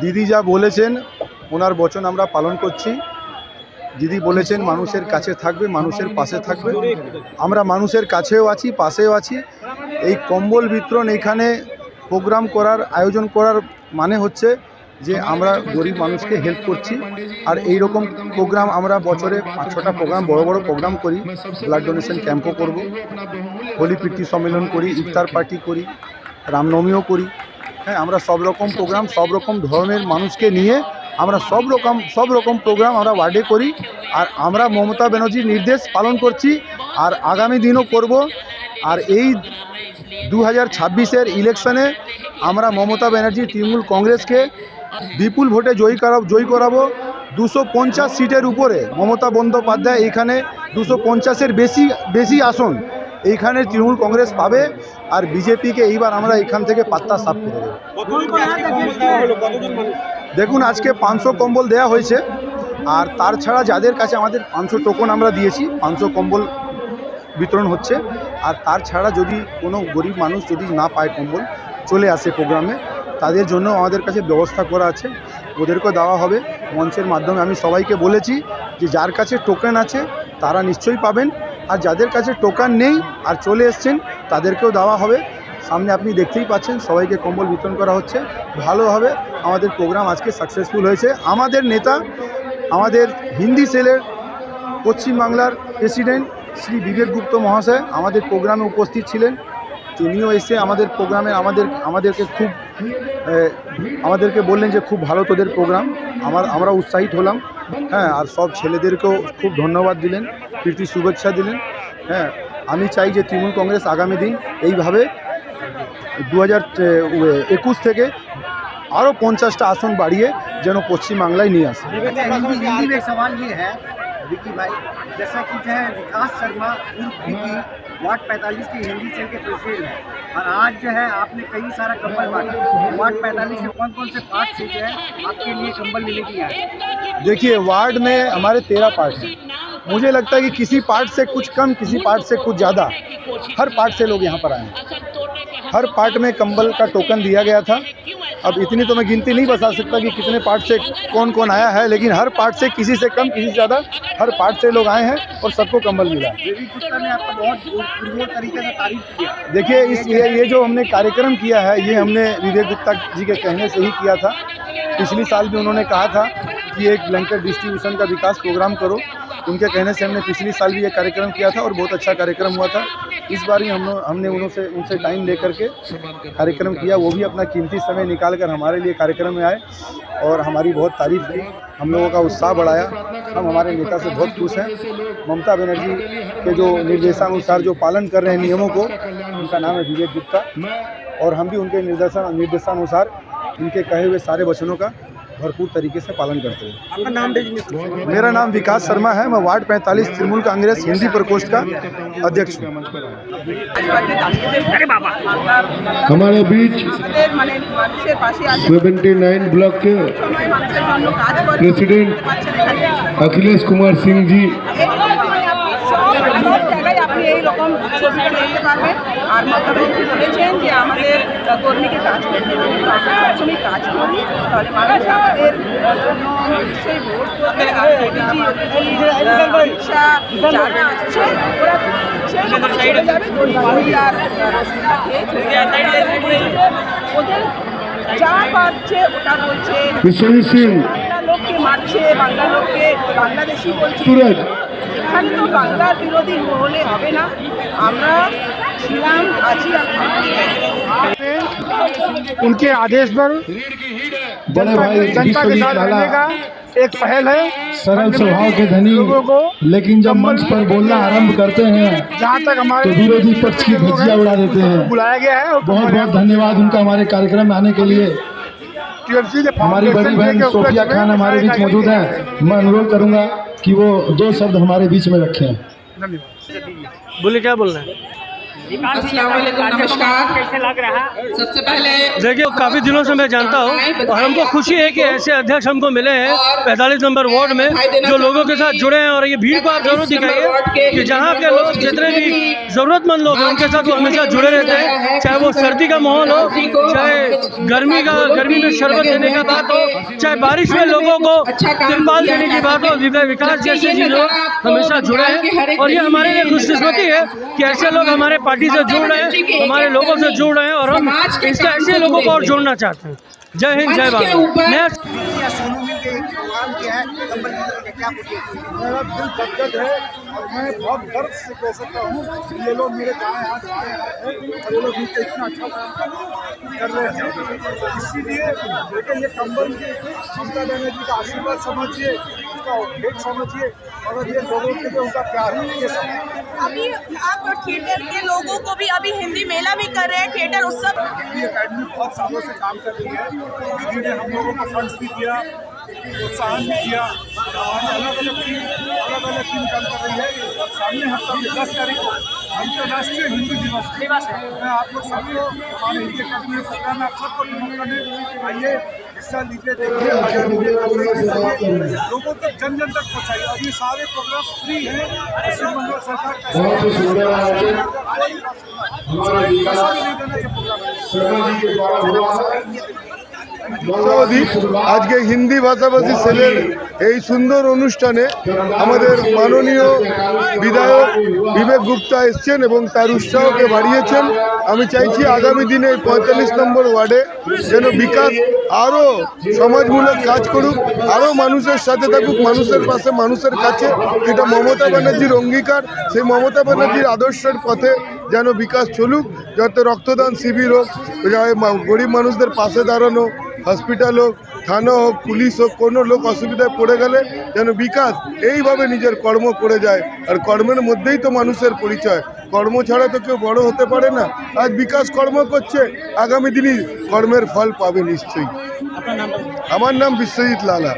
দিদি যা বলেছেন ওনার বচন আমরা পালন করছি। দিদি বলেছেন মানুষের কাছে থাকবে মানুষের পাশে থাকবে। আমরা মানুষের কাছেও আছি পাশেও আছি। এই কম্বল বিতরণ এখানে প্রোগ্রাম করার আয়োজন করার মানে হচ্ছে যে আমরা গরিব মানুষকে হেল্প করছি। আর এই রকম প্রোগ্রাম আমরা বছরে পাঁচ ছটা প্রোগ্রাম বড় বড় প্রোগ্রাম করি। ব্লাড ডোনেশন ক্যাম্পও করব। হোলি পিতৃ সম্মেলন করি, ইফতার পার্টি করি, রামনবমীও করি। হ্যাঁ আমরা সব রকম প্রোগ্রাম সব রকম ধরনের মানুষকে নিয়ে আমরা সব রকম সব রকম প্রোগ্রাম আমরা ওয়ার্ডে করি। আর আমরা মমতা ব্যানার্জির নির্দেশ পালন করছি। আর আগামী দিনও করব। আর এই দু হাজার ইলেকশনে আমরা মমতা ব্যানার্জি তৃণমূল কংগ্রেসকে বিপুল ভোটে জয়ী করাব জয়ী করাবো। দুশো পঞ্চাশ সিটের উপরে মমতা বন্দ্যোপাধ্যায় এইখানে দুশো পঞ্চাশের বেশি বেশি আসন এইখানে তৃণমূল কংগ্রেস পাবে আর বিজেপিকে এইবার আমরা এখান থেকে পাত্তা সাফ করে দেবো। দেখুন, আজকে পাঁচশো কম্বল দেওয়া হয়েছে আর তার ছাড়া যাদের কাছে আমাদের পাঁচশো টোকন আমরা দিয়েছি, পাঁচশো কম্বল বিতরণ হচ্ছে। আর তার ছাড়া যদি কোনো গরিব মানুষ যদি না পায় কম্বল, চলে আসে প্রোগ্রামে। তাদের জন্য আমাদের কাছে ব্যবস্থা করা আছে। ওদেরকেও দেওয়া হবে। মঞ্চের মাধ্যমে আমি সবাইকে বলেছি যে যার কাছে টোকেন আছে, তারা নিশ্চয়ই পাবেন। আর যাদের কাছে টোকেন নেই আর চলে এসছেন, তাদেরকেও দেওয়া হবে। সামনে আপনি দেখতেই পাচ্ছেন, সবাইকে কম্বল বিতরণ করা হচ্ছে। ভালোভাবে আমাদের প্রোগ্রাম আজকে সাকসেসফুল হয়েছে। আমাদের নেতা, আমাদের হিন্দি সেলের পশ্চিমবাংলার প্রেসিডেন্ট শ্রী বিবেক গুপ্ত মহাশয় আমাদের প্রোগ্রামে উপস্থিত ছিলেন। তিনিও এসে আমাদের প্রোগ্রামে আমাদের, আমাদেরকে খুব আমাদেরকে বললেন যে খুব ভালো তোদের প্রোগ্রাম। আমার, আমরা উৎসাহিত হলাম। হ্যাঁ আর সব ছেলেদেরকেও খুব ধন্যবাদ দিলেন, প্রীতি শুভেচ্ছা দিলেন। হ্যাঁ আমি চাই যে তৃণমূল কংগ্রেস আগামী দিন এইভাবে দু হাজার একুশ থেকে আরও পঞ্চাশটা আসন বাড়িয়ে যেন পশ্চিমবাংলায় নিয়ে আসে। में विकी भाई, जैसा कि जो है विकास शर्मा उर्फ़ वार्ड 45 के हिंदी सेल के प्रेसिडेंट हैं। और आज जो है आपने कई सारा कंबल बांटा। वार्ड 45 के कौन कौन से पार्ट से जो है? आपके लिए कंबल लेने के आए देखिए, वार्ड में हमारे तेरह पार्ट हैं। मुझे लगता है कि किसी पार्ट से कुछ कम, किसी पार्ट से कुछ ज़्यादा। हर पार्ट से लोग यहाँ पर आए हैं। हर पार्ट में कंबल का टोकन दिया गया था। अब इतनी तो मैं गिनती नहीं बता सकता कि कितने पार्ट से कौन कौन आया है लेकिन हर पार्ट से किसी से कम किसी से ज़्यादा हर पार्ट से लोग आए हैं और सबको कंबल मिला देवी गुप्ता ने आपका बहुत पुरजोर तरीके से तारीफ़ किया। देखिए इस ये, ये जो हमने कार्यक्रम किया है ये हमने विवेक गुप्ता जी के कहने से ही किया था। पिछली साल भी उन्होंने कहा था कि एक ब्लैंकेट डिस्ट्रीब्यूशन का विकास प्रोग्राम करो। उनके कहने से हमने पिछली साल भी ये कार्यक्रम किया था और बहुत अच्छा कार्यक्रम हुआ था। इस बार ही हम हमने उनसे उनसे टाइम लेकर के कार्यक्रम किया। वो भी अपना कीमती समय निकाल कर हमारे लिए कार्यक्रम में आए और हमारी बहुत तारीफ़ की। हम लोगों का उत्साह बढ़ाया। हम हमारे नेता से बहुत खुश हैं। ममता बनर्जी के जो निर्देशानुसार जो पालन कर रहे हैं नियमों को, उनका नाम है विवेक गुप्ता। और हम भी उनके निर्देशन निर्देशानुसार उनके कहे हुए सारे वचनों का भरपूर तरीके से पालन करते हैं। आपका नाम मेरा नाम विकास शर्मा है मैं वार्ड पैंतालीस तृणमूल कांग्रेस हिंदी प्रकोष्ठ का अध्यक्ष हूँ। हमारे बीच सेवेंटी नाइन ब्लॉक के प्रेसिडेंट अखिलेश कुमार सिंह जी এইরকম ছবি দেখতে পারবে আর মুখ্যমন্ত্রী বলেছেন যে আমাদের কর্মীকে কাজ করতে হবে কাজ করি তাহলে মানুষ আমাদের জন্য নিশ্চয়ই পাচ্ছে ওটা বলছে। বাংলা লোককে মারছে বাংলা লোককে বাংলাদেশি বলছে। এখানে তো বাংলার বিরোধী হলে হবে না আমরা ছিলাম আছি আর থাকবো। उनके आदेश पर बड़े भाई जनता के विश्वजीत साथ लाला रहने का एक पहल है सरल स्वभाव के धनी लोगों को लेकिन जब मंच पर बोलना आरंभ करते हैं जहाँ तक हमारे तो विरोधी पक्ष की धज्जियां उड़ा देते हैं बुलाया गया है और बहुत बहुत धन्यवाद उनका हमारे कार्यक्रम में आने के लिए TLC के हमारी बड़ी फाउंडेशन बहन के उपलक्ष्य सोफिया में खान हमारे बीच सहायता मौजूद के हैं मैं अनुरोध करूंगा कि वो दो शब्द हमारे बीच में रखे। हैं धन्यवाद बोले क्या बोल रहे वालेकुम नमस्कार। कैसे लग रहा सबसे पहले देखिए काफ़ी दिनों से मैं जानता हूँ और हमको खुशी है कि ऐसे अध्यक्ष हमको मिले हैं पैंतालीस नंबर वार्ड में जो लोगों के साथ जुड़े हैं और ये भीड़ को आप ज़रूर दिखाइए कि जहाँ के लोग जितने भी ज़रूरतमंद लोग हैं उनके साथ वो हमेशा जुड़े रहते हैं चाहे वो सर्दी का माहौल हो चाहे गर्मी का गर्मी में शरबत देने का बात हो चाहे बारिश में लोगों को तिरपाल देने की बात हो विका- विकास जैसी चीज़ों हमेशा जुड़े हैं और ये हमारे लिए खुशकिस्मती है। कि ऐसे लोग हमारे पार्टी से जुड़ रहे हैं हमारे लोगों से जुड़ रहे हैं और हम इससे ऐसे लोगों को और जोड़ना चाहते हैं। जय हिंद जय भारत मेरा दिल गदगद है और मैं बहुत गर्व से कह सकता हूँ ये लोग मेरे दाएँ हाथ बाएँ हैं। और ये लोग मिलकर इतना अच्छा काम कर रहे हैं। इसीलिए लेकिन ये कंबल ममता बनर्जी का आशीर्वाद समझिए। उसका भेंट समझिए और ये लोगों के लिए उनका प्यार है ये समझिए अभी आप थिएटर के लोगों को भी अभी हिंदी मेला भी कर रहे हैं थिएटर उत्सव। हिंदी अकेडमी बहुत सालों से काम कर रही है। ने हम लोगों को फंड्स भी दिया प्रोत्साहन भी किया। हमारी अलग अलग टीम अलग अलग टीम काम कर रही है। सामने हफ़्ता में दस तारीख को अंतर्राष्ट्रीय हिंदी दिवस दिवस है। मैं आप लोग सबको हमारे हिंदी अकेडमी में प्रोग्राम आप सबको निमंत्रण आइए। हिस्सा लीजिए देखिए लोगों तक जन जन तक पहुँचाइए। और ये सारे प्रोग्राम फ्री हैं पश्चिम बंगाल सरकार का हमारे पैसा भी नहीं देना ये प्रोग्राम है। আজকে হিন্দি ভাষাভাষী ছেলের এই সুন্দর অনুষ্ঠানে আমাদের মাননীয় বিধায়ক বিবেক গুপ্তা এসছেন এবং তার উৎসাহকে বাড়িয়েছেন। আমি চাইছি আগামী দিনে পঁয়তাল্লিশ নম্বর ওয়ার্ডে যেন বিকাশ আরও সমাজমূলক কাজ করুক, আরও মানুষের সাথে থাকুক, মানুষের পাশে, মানুষের কাছে। এটা মমতা ব্যানার্জির অঙ্গীকার। সেই মমতা ব্যানার্জির আদর্শের পথে যেন বিকাশ চলুক যাতে রক্তদান শিবির হোক গরিব মানুষদের পাশে দাঁড়ানো হসপিটাল হোক থানা হোক পুলিশ হোক কোনো লোক অসুবিধায় পড়ে গেলে যেন বিকাশ এইভাবে নিজের কর্ম করে যায়। আর কর্মের মধ্যেই তো মানুষের পরিচয়। কর্ম ছাড়া তো কেউ বড় হতে পারে না। আজ বিকাশ কর্ম করছে আগামী দিনই কর্মের ফল পাবে নিশ্চয়ই। আমার নাম বিশ্বজিৎ লালা।